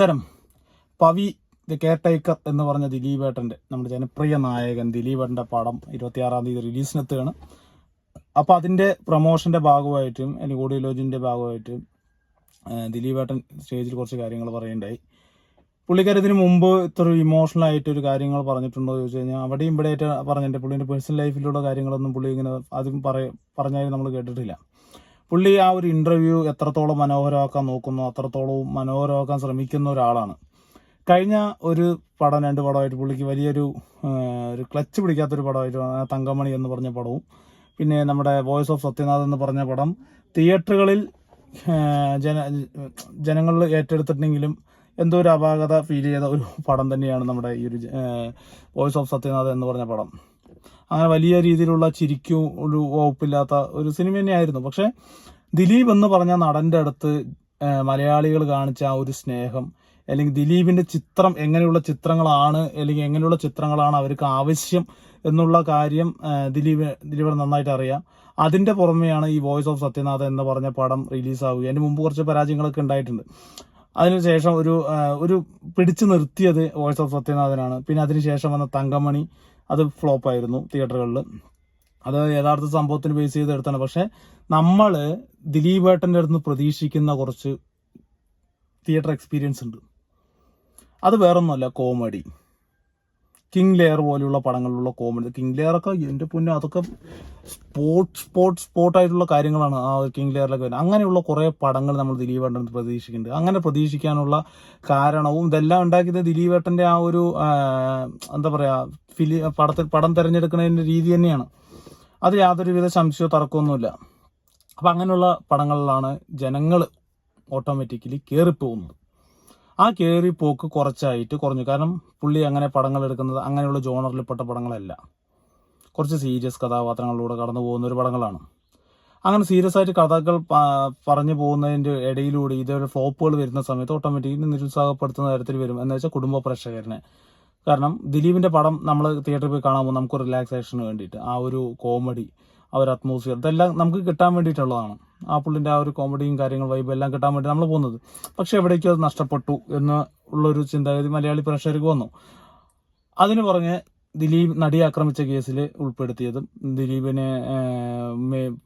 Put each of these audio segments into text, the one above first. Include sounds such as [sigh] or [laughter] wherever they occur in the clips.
ഉത്തരം Pavi the care taker എന്ന് പറഞ്ഞ ദിലീപേട്ടന്റെ നമ്മുടെ ജനപ്രിയ നായകൻ ദിലീപേട്ടന്റെ പടം ഇരുപത്തിയാറാം തീയതി റിലീസിനെത്തുകയാണ്. അപ്പോൾ അതിന്റെ പ്രൊമോഷന്റെ ഭാഗമായിട്ടും അല്ലെങ്കിൽ ഓഡിയോലോജിന്റെ ഭാഗമായിട്ടും ദിലീപേട്ടൻ സ്റ്റേജിൽ കുറച്ച് കാര്യങ്ങൾ പറയുണ്ടായി പുള്ളിക്കാരത്തിന് മുമ്പ് ഇത്ര ഇമോഷണൽ ആയിട്ട് ഒരു കാര്യങ്ങൾ പറഞ്ഞിട്ടുണ്ടോ എന്ന് ചോദിച്ചു കഴിഞ്ഞാൽ അവിടെയും ഇവിടെ ആയിട്ട് പറഞ്ഞിട്ടുണ്ട് പുള്ളിന്റെ പേഴ്സണൽ ലൈഫിലുള്ള കാര്യങ്ങളൊന്നും പുള്ളി ഇങ്ങനെ അതും പറയ പറഞ്ഞാലും നമ്മൾ കേട്ടിട്ടില്ല. പുള്ളി ആ ഒരു ഇന്റർവ്യൂ എത്രത്തോളം മനോഹരമാക്കാൻ നോക്കുന്നു അത്രത്തോളം മനോഹരമാക്കാൻ ശ്രമിക്കുന്ന ഒരാളാണ്. കഴിഞ്ഞ ഒരു പടം രണ്ട് പടമായിട്ട് പുള്ളിക്ക് വലിയൊരു ഒരു ക്ലച്ച് പിടിക്കാത്തൊരു പടമായിട്ട് തങ്കമണി എന്ന് പറഞ്ഞ പടവും. പിന്നെ നമ്മുടെ വോയിസ് ഓഫ് സത്യനാഥ് എന്ന് പറഞ്ഞ പടം. തിയേറ്ററുകളിൽ ജന ജനങ്ങളിൽ ഏറ്റെടുത്തിട്ടുണ്ടെങ്കിലും എന്തോ ഒരു അപാകത ഫീൽ ചെയ്ത ഒരു പടം തന്നെയാണ് നമ്മുടെ ഈ ഒരു വോയിസ് ഓഫ് സത്യനാഥ് എന്ന് പറഞ്ഞ പടം. അങ്ങനെ വലിയ രീതിയിലുള്ള ചിരിക്കും ഒരു വകുപ്പില്ലാത്ത ഒരു സിനിമ തന്നെയായിരുന്നു. പക്ഷെ ദിലീപ് എന്ന് പറഞ്ഞ നടന്റെ അടുത്ത് മലയാളികൾ കാണിച്ച ആ ഒരു സ്നേഹം അല്ലെങ്കിൽ ദിലീപിന്റെ ചിത്രം എങ്ങനെയുള്ള ചിത്രങ്ങളാണ് അല്ലെങ്കിൽ എങ്ങനെയുള്ള ചിത്രങ്ങളാണ് അവർക്ക് ആവശ്യം എന്നുള്ള കാര്യം ദിലീപ് ദിലീപ് നന്നായിട്ട് അറിയാം. അതിന്റെ പുറമെയാണ് ഈ വോയിസ് ഓഫ് സത്യനാഥ് എന്ന് പറഞ്ഞ പടം റിലീസാവുക അതിന് മുമ്പ് കുറച്ച് പരാജയങ്ങളൊക്കെ ഉണ്ടായിട്ടുണ്ട്. അതിനുശേഷം ഒരു ഒരു പിടിച്ചു നിർത്തിയത് വോയിസ് ഓഫ് സത്യനാഥനാണ്. പിന്നെ അതിനുശേഷം വന്ന തങ്കമണി അത് ഫ്ലോപ്പായിരുന്നു തിയേറ്ററുകളിൽ. അത് യഥാർത്ഥ സംഭവത്തിന് ബേസ് ചെയ്ത് എടുത്താണ് പക്ഷെ നമ്മൾ ദിലീപേട്ടന്റെ അടുത്ത് പ്രതീക്ഷിക്കുന്ന കുറച്ച് തിയേറ്റർ എക്സ്പീരിയൻസ് ഉണ്ട്. അത് വേറൊന്നുമല്ല കോമഡി കിങ് ലെയർ പോലെയുള്ള പടങ്ങളിലുള്ള കോമഡി കിങ് ലെയർ ഒക്കെ എന്റെ പൊന്നെ അതൊക്കെ സ്പോർട്സ് സ്പോർട്സ് സ്പോർട്ടായിട്ടുള്ള കാര്യങ്ങളാണ് ആ കിങ് ലെയറിലൊക്കെ വരുന്നത്. അങ്ങനെയുള്ള കുറേ പടങ്ങൾ നമ്മൾ ദിലീപേട്ടൻ പ്രതീക്ഷിക്കുന്നുണ്ട്. അങ്ങനെ പ്രതീക്ഷിക്കാനുള്ള കാരണവും ഇതെല്ലാം ഉണ്ടാക്കിയത് ദിലീപേട്ടന്റെ ആ ഒരു എന്താ പറയുക ഫിലി പടത്തിൽ പടം തിരഞ്ഞെടുക്കുന്നതിന്റെ രീതി തന്നെയാണ്. അത് യാതൊരുവിധ സംശയമോ തർക്കമൊന്നുമില്ല. അപ്പം അങ്ങനെയുള്ള പടങ്ങളിലാണ് ജനങ്ങൾ ഓട്ടോമാറ്റിക്കലി കയറിപ്പോകുന്നത് ആ കയറി പോക്ക് കുറച്ചായിട്ട് കുറഞ്ഞു. കാരണം പുള്ളി അങ്ങനെ പടങ്ങൾ എടുക്കുന്നത് അങ്ങനെയുള്ള ജോണറിൽപ്പെട്ട പടങ്ങളല്ല. കുറച്ച് സീരിയസ് കഥാപാത്രങ്ങളിലൂടെ കടന്നു പോകുന്ന ഒരു പടങ്ങളാണ്. അങ്ങനെ സീരിയസ് ആയിട്ട് കഥകൾ പറഞ്ഞു പോകുന്നതിന്റെ ഇടയിലൂടെ ഇതേപോലെ ഫ്ലോപ്പുകൾ വരുന്ന സമയത്ത് ഓട്ടോമാറ്റിക്കലി നിരുത്സാഹപ്പെടുത്തുന്ന തരത്തിൽ വരും. എന്ന് വെച്ചാൽ കുടുംബ പ്രേക്ഷകരനെ. കാരണം ദിലീപിന്റെ പടം നമ്മൾ തിയേറ്ററിൽ പോയി കാണാൻ പോകുമ്പോൾ നമുക്ക് റിലാക്സേഷന് വേണ്ടിയിട്ട് ആ ഒരു കോമഡി ആ ഒരു അറ്റ്മോസ്ഫിയർ ഇതെല്ലാം നമുക്ക് കിട്ടാൻ വേണ്ടിയിട്ടുള്ളതാണ്. ആ പുള്ളിന്റെ ആ ഒരു കോമഡിയും കാര്യങ്ങൾ വൈബ് എല്ലാം കിട്ടാൻ വേണ്ടി നമ്മൾ പോകുന്നത്. പക്ഷെ എവിടേക്കും അത് നഷ്ടപ്പെട്ടു എന്ന് ഉള്ളൊരു ചിന്താഗതി മലയാളി പ്രേക്ഷകർക്ക് വന്നു. അതിന് പുറമെ ദിലീപ് നടിയെ ആക്രമിച്ച കേസിൽ ഉൾപ്പെടുത്തിയതും ദിലീപിനെ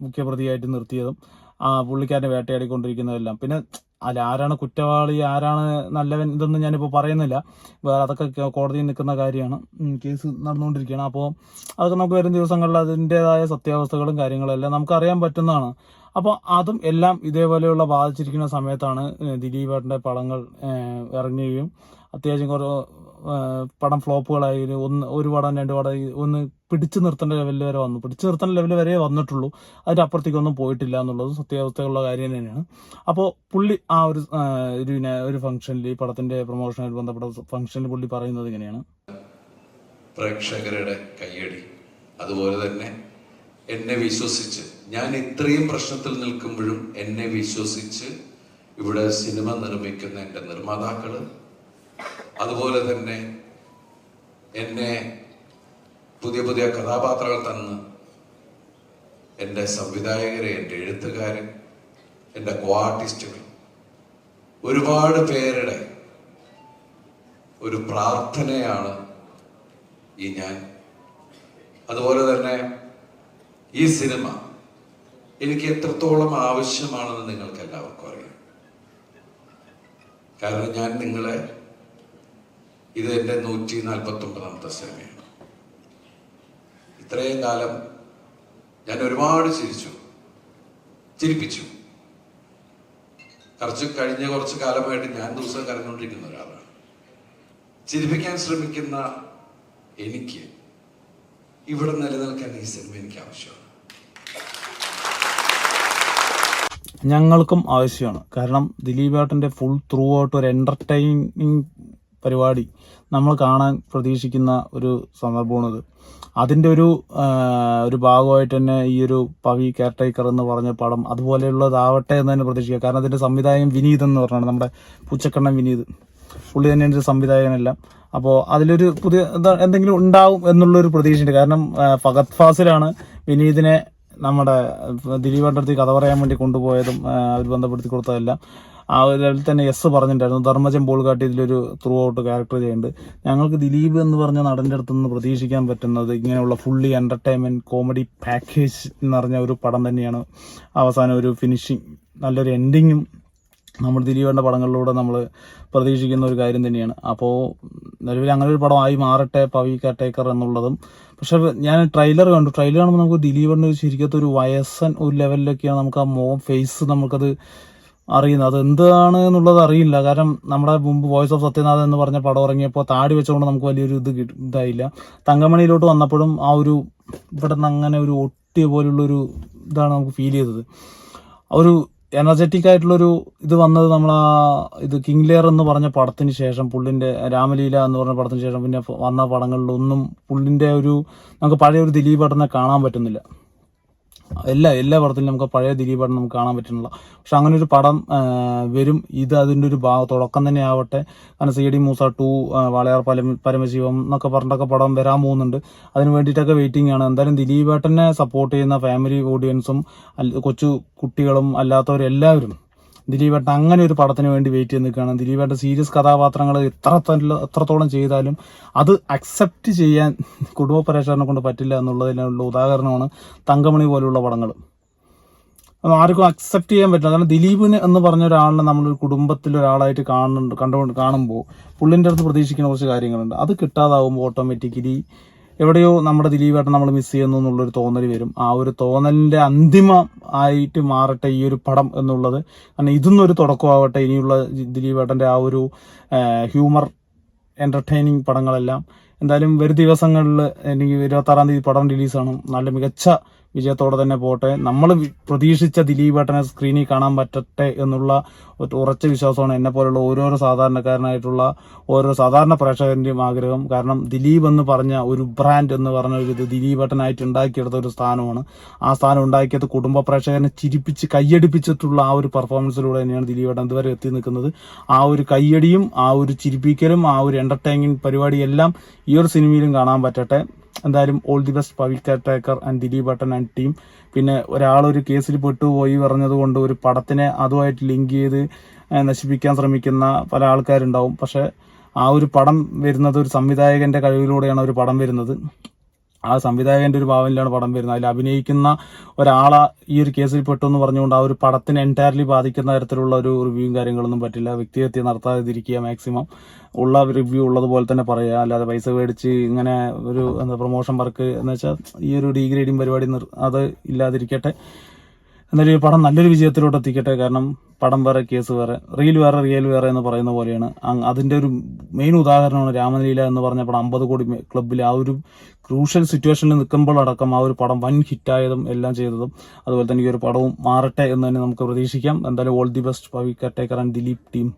മുഖ്യപ്രതിയായിട്ട് നിർത്തിയതും ആ പുള്ളിക്കാരനെ വേട്ടയാടിക്കൊണ്ടിരിക്കുന്നതെല്ലാം. പിന്നെ അല്ല ആരാണ് കുറ്റവാളി ആരാണ് നല്ലവൻ ഇതൊന്നും ഞാനിപ്പോൾ പറയുന്നില്ല. വേറെ അതൊക്കെ കോടതിയിൽ നിൽക്കുന്ന കാര്യമാണ്. കേസ് നടന്നുകൊണ്ടിരിക്കുകയാണ്. അപ്പോൾ അതൊക്കെ നമുക്ക് വരും ദിവസങ്ങളിൽ അതിന്റെതായ സത്യാവസ്ഥകളും കാര്യങ്ങളും എല്ലാം നമുക്ക് അറിയാൻ പറ്റുന്നതാണ്. അപ്പോൾ അതും എല്ലാം ഇതേപോലെയുള്ള ബാധിച്ചിരിക്കുന്ന സമയത്താണ് ദിലീപ് ദിലീപേട്ടന്റെ പടങ്ങൾ ഇറങ്ങുകയും അത്യാവശ്യം കുറേ പടം ഫ്ലോപ്പുകളായി. ഒന്ന് ഒരു പടം രണ്ട് പടം ഒന്ന് പിടിച്ചു നിർത്തേണ്ട ലെവലിൽ വരെ വന്നു. പിടിച്ചു നിർത്തേണ്ട ലെവലിൽ വരെ വന്നിട്ടുള്ളൂ. അതിന്റെ അപ്പുറത്തേക്കൊന്നും പോയിട്ടില്ല എന്നുള്ളത് സത്യാവസ്ഥയുള്ള കാര്യം തന്നെയാണ്. അപ്പോൾ പുള്ളി ആ ഒരു ഒരു ഒരു ഫംഗ്ഷനിൽ ഈ പടത്തിന്റെ പ്രൊമോഷനായിട്ട് ബന്ധപ്പെട്ട ഫംഗ്ഷനിൽ പുള്ളി പറയുന്നത് ഇങ്ങനെയാണ്. പ്രേക്ഷകരുടെ കയ്യടി. അതുപോലെ തന്നെ എന്നെ വിശ്വസിച്ച് ഞാൻ ഇത്രയും പ്രശ്നത്തിൽ നിൽക്കുമ്പോഴും എന്നെ വിശ്വസിച്ച് ഇവിടെ സിനിമ നിർമ്മിക്കുന്ന എന്റെ നിർമ്മാതാക്കൾ അതുപോലെ തന്നെ എന്നെ പുതിയ പുതിയ കഥാപാത്രങ്ങൾ തന്ന് എന്റെ സംവിധായകരെ എന്റെ എഴുത്തുകാരൻ എന്റെ കോ ആർട്ടിസ്റ്റുകൾ ഒരുപാട് പേരുടെ ഒരു പ്രാർത്ഥനയാണ് ഈ ഞാൻ. അതുപോലെ തന്നെ ഈ സിനിമ എനിക്ക് എത്രത്തോളം ആവശ്യമാണെന്ന് നിങ്ങൾക്ക് എല്ലാവർക്കും അറിയാം. കാരണം ഞാൻ നിങ്ങളെ ഇത് എന്റെ നൂറ്റി നാൽപ്പത്തി ഒമ്പതാമത്തെ സിനിമയാണ്. ഇത്രയും കാലം ഞാൻ ഒരുപാട് ചിരിച്ചു. ചിരിപ്പിച്ചു. കുറച്ച് കഴിഞ്ഞ കുറച്ച് കാലമായിട്ട് ഞാൻ ദിവസം കരഞ്ഞുകൊണ്ടിരിക്കുന്ന ഒരാളാണ്. ചിരിപ്പിക്കാൻ ശ്രമിക്കുന്ന എനിക്ക് ഇവിടെ നിലനിൽക്കാൻ ഈ സിനിമ എനിക്ക് ആവശ്യമാണ്. ഞങ്ങൾക്കും ആവശ്യമാണ്. കാരണം ദിലീപ് ദിലീപേട്ടന്റെ ഫുൾ ത്രൂ ഔട്ട് ഒരു എന്റർടൈനിങ് പരിപാടി നമ്മൾ കാണാൻ പ്രതീക്ഷിക്കുന്ന ഒരു സന്ദർഭമാണിത്. അതിന്റെ ഒരു ഒരു ഭാഗമായിട്ട് തന്നെ ഈ ഒരു പവി കെയർടേക്കർ എന്ന് പറഞ്ഞ പടം അതുപോലെയുള്ളതാവട്ടെ എന്ന് തന്നെ പ്രതീക്ഷിക്കുക. കാരണം അതിന്റെ സംവിധായകൻ വിനീത് എന്ന് പറഞ്ഞാണ് നമ്മുടെ പൂച്ചക്കണ്ണൻ വിനീത്. പുള്ളി തന്നെയാണ് ഒരു സംവിധായകനെല്ലാം. അപ്പോൾ അതിലൊരു പുതിയ എന്താ- എന്തെങ്കിലും ഉണ്ടാവും എന്നുള്ളൊരു പ്രതീക്ഷയുണ്ട്. കാരണം ഫഗത് ഫാസിലാണ് വിനീതിനെ നമ്മുടെ ദിലീപേട്ടന്റെ അടുത്ത് കഥ പറയാൻ വേണ്ടി കൊണ്ടുപോയതും അവർ ബന്ധപ്പെടുത്തി കൊടുത്തതെല്ലാം. ലെവലിൽ തന്നെ എസ് പറഞ്ഞിട്ടുണ്ടായിരുന്നു ധർമ്മജൻ പോൾകാട്ടി ഇതിലൊരു ത്രൂ ഔട്ട് ക്യാരക്ടർ ചെയ്യുന്നുണ്ട്. ഞങ്ങൾക്ക് ദിലീപ് എന്ന് പറഞ്ഞ നടന്റെ അടുത്ത് നിന്ന് പ്രതീക്ഷിക്കാൻ പറ്റുന്നത് ഇങ്ങനെയുള്ള ഫുള്ളി എന്റർടൈൻമെന്റ് കോമഡി പാക്കേജ് എന്ന് പറഞ്ഞ ഒരു പടം തന്നെയാണ്. അവസാനം ഒരു ഫിനിഷിങ് നല്ലൊരു എൻഡിങ്ങും നമ്മൾ ദിലീപേണ്ട പടങ്ങളിലൂടെ നമ്മൾ പ്രതീക്ഷിക്കുന്ന ഒരു കാര്യം തന്നെയാണ്. അപ്പോൾ നിലവിൽ അങ്ങനെ ഒരു പടമായി മാറട്ടെ പവി കട്ടേക്കർ എന്നുള്ളതും. പക്ഷെ ഞാൻ ട്രെയിലർ കണ്ടു. ട്രെയിലർ കാണുമ്പോൾ നമുക്ക് ദിലീപേണ്ട ഒരു ശരിക്കത്തെ ഒരു വയസ്സൻ ഒരു ലെവലിലൊക്കെയാണ് നമുക്ക് ആ മോ ഫേസ് നമുക്കത് അറിയുന്നത്. അത് എന്താണ് എന്നുള്ളത് അറിയില്ല. കാരണം നമ്മുടെ മുമ്പ് വോയിസ് ഓഫ് സത്യനാഥൻ എന്ന് പറഞ്ഞ പടം ഇറങ്ങിയപ്പോൾ താടി വെച്ചുകൊണ്ട് നമുക്ക് വലിയൊരു ഇത് ഇതായില്ല. തങ്കമണിയിലോട്ട് വന്നപ്പോഴും ആ ഒരു ഇവിടെ നിന്ന് അങ്ങനെ ഒരു ഒട്ടിയ പോലുള്ളൊരു ഇതാണ് നമുക്ക് ഫീൽ ചെയ്തത്. ഒരു എനർജറ്റിക് ആയിട്ടുള്ളൊരു ഇത് വന്നത് നമ്മൾ ആ ഇത് കിങ് ലെയർ എന്ന് പറഞ്ഞ പടത്തിന് ശേഷം പുള്ളിന്റെ രാമലീല എന്ന് പറഞ്ഞ പടത്തിന് ശേഷം പിന്നെ വന്ന പടങ്ങളിലൊന്നും പുള്ളിന്റെ ഒരു നമുക്ക് പഴയ ഒരു ദിലീപ് ഏട്ടനെ കാണാൻ പറ്റുന്നില്ല. എല്ലാ എല്ലാ പടത്തിലും നമുക്ക് പഴയ ദിലീപ് പടം നമുക്ക് കാണാൻ പറ്റുന്നില്ല പക്ഷെ അങ്ങനെ ഒരു പടം വരും. ഇത് അതിന്റെ ഒരു ഭാഗം തുടക്കം തന്നെ ആവട്ടെ. കാരണം C D Moosa two Walayar പരമ പരമശിവം എന്നൊക്കെ പറഞ്ഞിട്ടൊക്കെ പടം വരാൻ പോകുന്നുണ്ട്. അതിന് വേണ്ടിയിട്ടൊക്കെ വെയിറ്റിംഗ് ആണ്. എന്തായാലും ദിലീപ് ഏട്ടനെ സപ്പോർട്ട് ചെയ്യുന്ന ഫാമിലി ഓഡിയൻസും കൊച്ചു കുട്ടികളും അല്ലാത്തവരും എല്ലാവരും ദിലീപേട്ടൻ അങ്ങനെ ഒരു പടത്തിന് വേണ്ടി വെയിറ്റ് ചെയ്ത് നിൽക്കുകയാണ്. ദിലീപേട്ടൻ സീരിയസ് കഥാപാത്രങ്ങൾ എത്ര എത്രത്തോളം ചെയ്താലും അത് അക്സെപ്റ്റ് ചെയ്യാൻ [laughs] കുടുംബ പരേഷനെ കൊണ്ട് പറ്റില്ല എന്നുള്ളതിനുള്ള ഉദാഹരണമാണ് തങ്കമണി പോലുള്ള പടങ്ങൾ. ആർക്കും അക്സെപ്റ്റ് ചെയ്യാൻ പറ്റില്ല. കാരണം ദിലീപിന് എന്ന് പറഞ്ഞ ഒരാളിനെ നമ്മളൊരു കുടുംബത്തിൽ ഒരാളായിട്ട് കാണുന്നുണ്ട് കണ്ടുകൊണ്ട് കാണുമ്പോൾ പുള്ളിന്റെ അടുത്ത് പ്രതീക്ഷിക്കുന്ന കുറച്ച് കാര്യങ്ങളുണ്ട്. അത് കിട്ടാതാവുമ്പോൾ ഓട്ടോമാറ്റിക്കലി എവിടെയോ നമ്മുടെ ദിലീപേട്ടൻ നമ്മൾ മിസ് ചെയ്യുന്നു എന്നുള്ളൊരു തോന്നൽ വരും. ആ ഒരു തോന്നലിന്റെ അന്തിമ ആയിട്ട് മാറട്ടെ ഈ ഒരു പടം എന്നുള്ളത്. കാരണം ഇതൊന്നൊരു തുടക്കമാവട്ടെ ഇനിയുള്ള ദിലീപേട്ടന്റെ ആ ഒരു ഹ്യൂമർ എന്റർടൈനിങ് പടങ്ങളെല്ലാം. എന്തായാലും വരും ദിവസങ്ങളിൽ എനിക്ക് ഇരുപത്തി ആറാം തീയതി പടം റിലീസാണ് നല്ല മികച്ച വിജയത്തോടെ തന്നെ പോട്ടെ. നമ്മൾ പ്രതീക്ഷിച്ച ദിലീപ് ഏട്ടനെ സ്ക്രീനിൽ കാണാൻ പറ്റട്ടെ എന്നുള്ള ഉറച്ച വിശ്വാസമാണ് എന്നെ പോലുള്ള ഓരോരോ സാധാരണക്കാരനായിട്ടുള്ള ഓരോ സാധാരണ പ്രേക്ഷകന്റെയും ആഗ്രഹം. കാരണം ദിലീപ് എന്ന് പറഞ്ഞ ഒരു ബ്രാൻഡ് എന്ന് പറഞ്ഞ ഒരു ഇത് ദിലീപ് ഏട്ടനായിട്ട് ഉണ്ടാക്കിയെടുത്ത ഒരു സ്ഥാനമാണ്. ആ സ്ഥാനം ഉണ്ടാക്കിയത് കുടുംബ പ്രേക്ഷകനെ ചിരിപ്പിച്ച് കയ്യടിപ്പിച്ചിട്ടുള്ള ആ ഒരു പെർഫോമൻസിലൂടെ തന്നെയാണ് ദിലീപ് ഏട്ടൻ ഇതുവരെ എത്തി നിൽക്കുന്നത്. ആ ഒരു കയ്യടിയും ആ ഒരു ചിരിപ്പിക്കലും ആ ഒരു എന്റർടൈനിങ് പരിപാടിയെല്ലാം ഈ ഒരു സിനിമയിലും കാണാൻ പറ്റട്ടെ. എന്തായാലും all the best Pavithra attacker and Dileep Bhattan and team പിന്നെ ഒരാൾ ഒരു കേസിൽ പെട്ടുപോയി പറഞ്ഞത് കൊണ്ട് ഒരു പടത്തിനെ അതുമായിട്ട് ലിങ്ക് ചെയ്ത് നശിപ്പിക്കാൻ ശ്രമിക്കുന്ന പല ആൾക്കാരുണ്ടാവും. പക്ഷെ ആ ഒരു പടം വരുന്നത് ഒരു സംവിധായകന്റെ കഴിവിലൂടെയാണ് ഒരു പടം വരുന്നത്. ആ സംവിധായകന്റെ ഒരു ഭാവനയിലാണ് പടം വരുന്നത്. അതിൽ അഭിനയിക്കുന്ന ഒരാളെ ഈ ഒരു കേസിൽ പെട്ടു എന്ന് പറഞ്ഞുകൊണ്ട് ആ ഒരു പടത്തിന് എന്റയർലി ബാധിക്കുന്ന തരത്തിലുള്ള ഒരു റിവ്യൂവും കാര്യങ്ങളൊന്നും പറ്റില്ല. വ്യക്തിഹത്യ നടത്താതിരിക്കുക മാക്സിമം ഉള്ള റിവ്യൂ ഉള്ളതുപോലെ തന്നെ പറയുക. അല്ലാതെ പൈസ മേടിച്ച് ഇങ്ങനെ ഒരു എന്താ പ്രൊമോഷൻ വർക്ക് എന്ന് വെച്ചാൽ ഈ ഒരു ഡീഗ്രേഡിങ് പരിപാടി അത് ഇല്ലാതിരിക്കട്ടെ. എന്നാലും ഈ പടം നല്ലൊരു വിജയത്തിലോട്ട് എത്തിക്കട്ടെ. കാരണം പടം വേറെ കേസ് വേറെ റീൽ വേറെ റിയൽ വേറെ എന്ന് പറയുന്ന പോലെയാണ്. അതിന്റെ ഒരു മെയിൻ ഉദാഹരണമാണ് രാമലീല എന്ന് പറഞ്ഞ പടം. അമ്പത് കോടി ക്ലബിൽ ആ ഒരു ക്രൂഷ്യൽ സിറ്റുവേഷനിൽ നിൽക്കുമ്പോഴടക്കം ആ ഒരു പടം വൻ ഹിറ്റായതും എല്ലാം ചെയ്തതും അതുപോലെ തന്നെ ഈ ഒരു പടവും മാറട്ടെ എന്ന് തന്നെ നമുക്ക് പ്രതീക്ഷിക്കാം. എന്തായാലും all the best Pavi caretaker and Dileep team